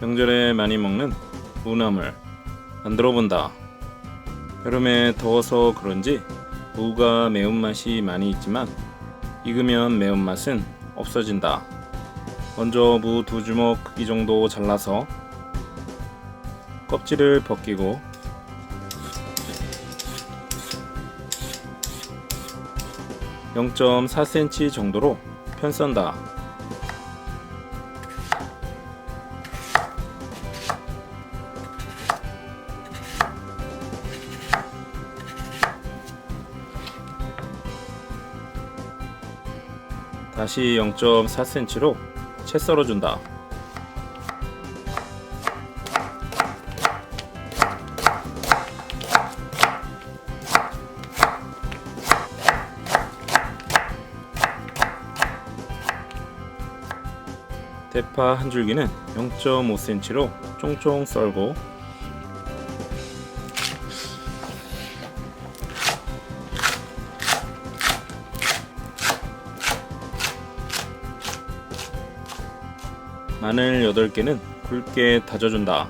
명절에 많이 먹는 무나물 만들어 본다. 여름에 더워서 그런지 무가 매운맛이 많이 있지만 익으면 매운맛은 없어진다. 먼저 무 두 주먹 크기 정도 잘라서 껍질을 벗기고 (0.4cm) 정도로 편썬다. 다시 0.4cm로 채 썰어준다. 대파 한 줄기는 0.5cm로 쫑쫑 썰고 마늘 8개는 굵게 다져준다.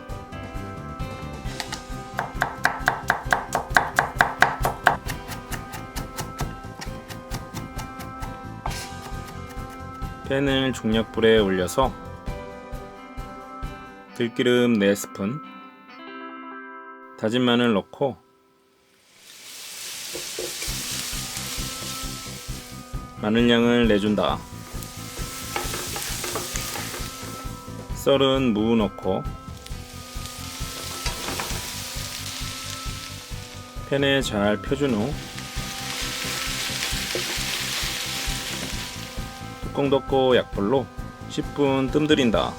팬을 중약불에 올려서 들기름 4스푼 다진 마늘 넣고 마늘향을 내준다. 썰은 무 넣고 팬에 잘 펴준 후 뚜껑 덮고 약불로 10분 뜸들인다.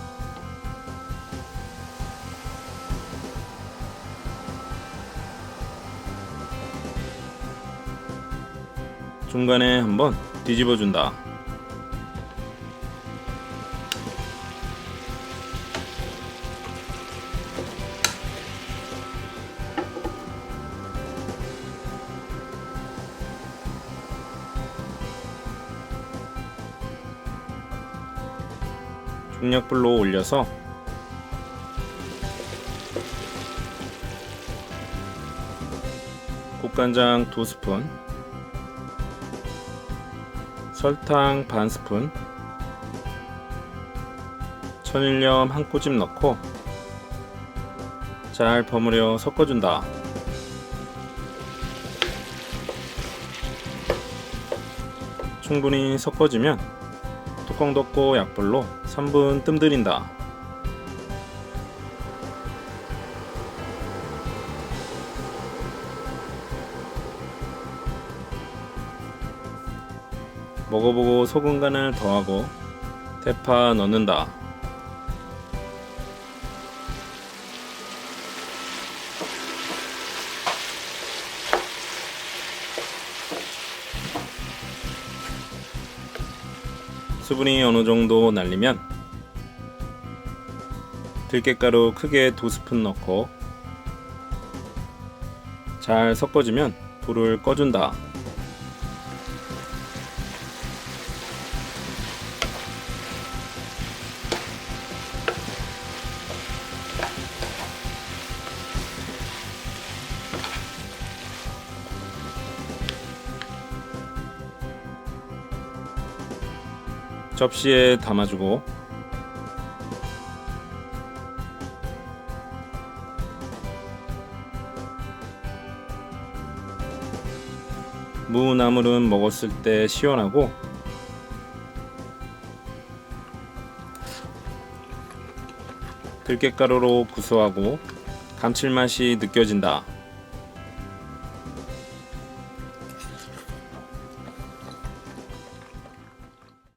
중간에 한번 뒤집어 준다. 중약불로 올려서 국간장 2스푼 설탕 반 스푼 천일염 한 꼬집 넣고 잘 버무려 섞어준다. 충분히 섞어지면 뚜껑 덮고 약불로 3분 뜸들인다. 먹어보고 소금 간을 더하고 대파 넣는다. 수분이 어느 정도 날리면 들깨가루 크게 두 스푼 넣고 잘 섞어주면 불을 꺼준 다. 접시에 담아주고 무나물은 먹었을 때 시원하고 들깨가루로 구수하고 감칠맛이 느껴진다.